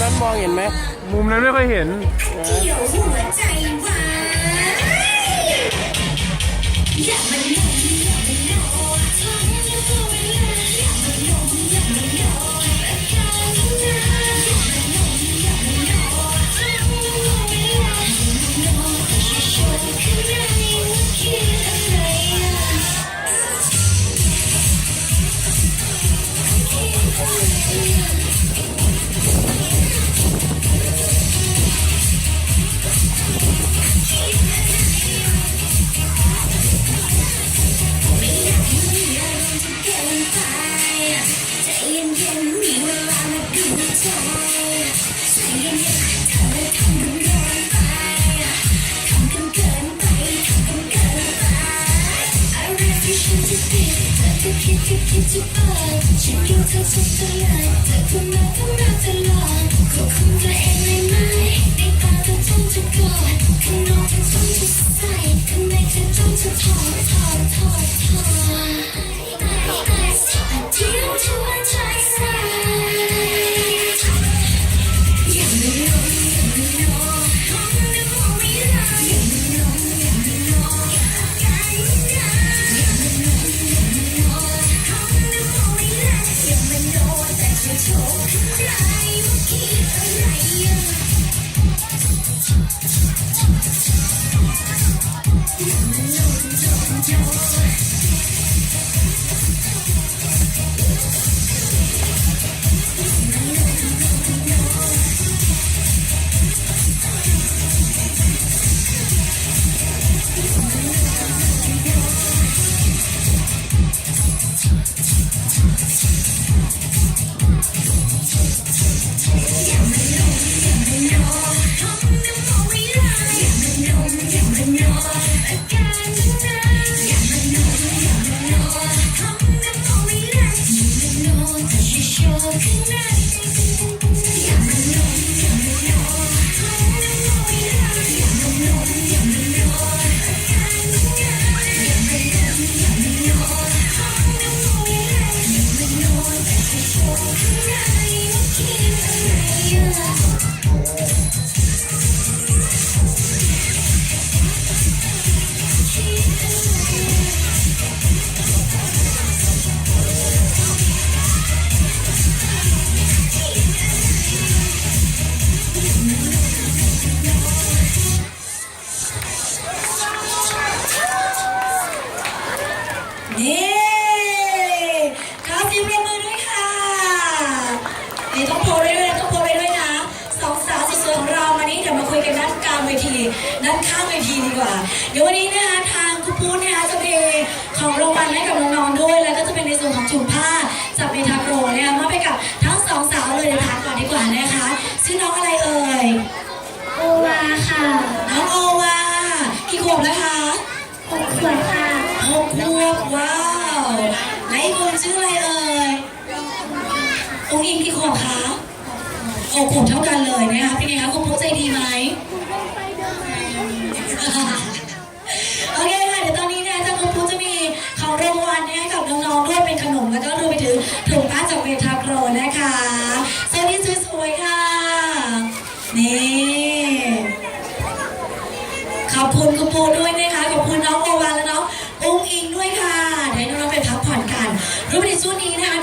นั้นมองเห็นไหมมุมนั้นไม่ค่อยเห็น ฉันจะผิดเธอคิดคิดคิดจะปักฉันก็เธอทุกตลอดเธอคนนั้นต้องรักตลอดควบคุมตัวเอง จะโชว์ข้างในว่าคิดอะไร อ่ นี่ต้องโพลไว้ด้วยนะต้องโพลไว้ด้วยนะสองสาวสวยๆของเรามานี่เดี๋ยวมาคุยกันด้านกลางเวทีด้านข้างเวทีดีกว่า เดี๋ยววันนี้นะคะทางคุณพูดนะคะจะมีของรางวัลให้กับน้องๆด้วย แล้วก็จะเป็นในส่วนของถุงผ้าจากเมทาโปรนะคะมอบให้กับทั้งสองสาวเลยเดี๋ยวถามก่อนดีกว่านะคะชื่อน้องอะไรเอ่ยโอวาค่ะน้องโอวากี่ขวบแล้วคะหกขวดค่ะ หกขวบว้าวไหนอีกคนชื่ออะไรเอ่ย องค์อิงกี่ขวบคะหกขวบเท่ากันเลยนะคะเป็นไงคะคุณผู้ใจดีไหมโอเคค่ะเดี๋ยวตอนนี้เนี่ยทางคุณผู้จะมีของรางวัลเนี่ยให้กับน้องๆด้วยเป็นขนมแล้วก็รวมไปถึงถุงผ้าจากเมทาโกรนะคะสวัสดีสวยๆค่ะนี่ขอบคุณคุณปูด้วยนะคะขอบคุณน้องโอวาและน้องอุ้งอิงด้วยค่ะเดี๋ยวให้น้องๆไปพักผ่อนกันรวมไปถึงช่วงนี้นะคะ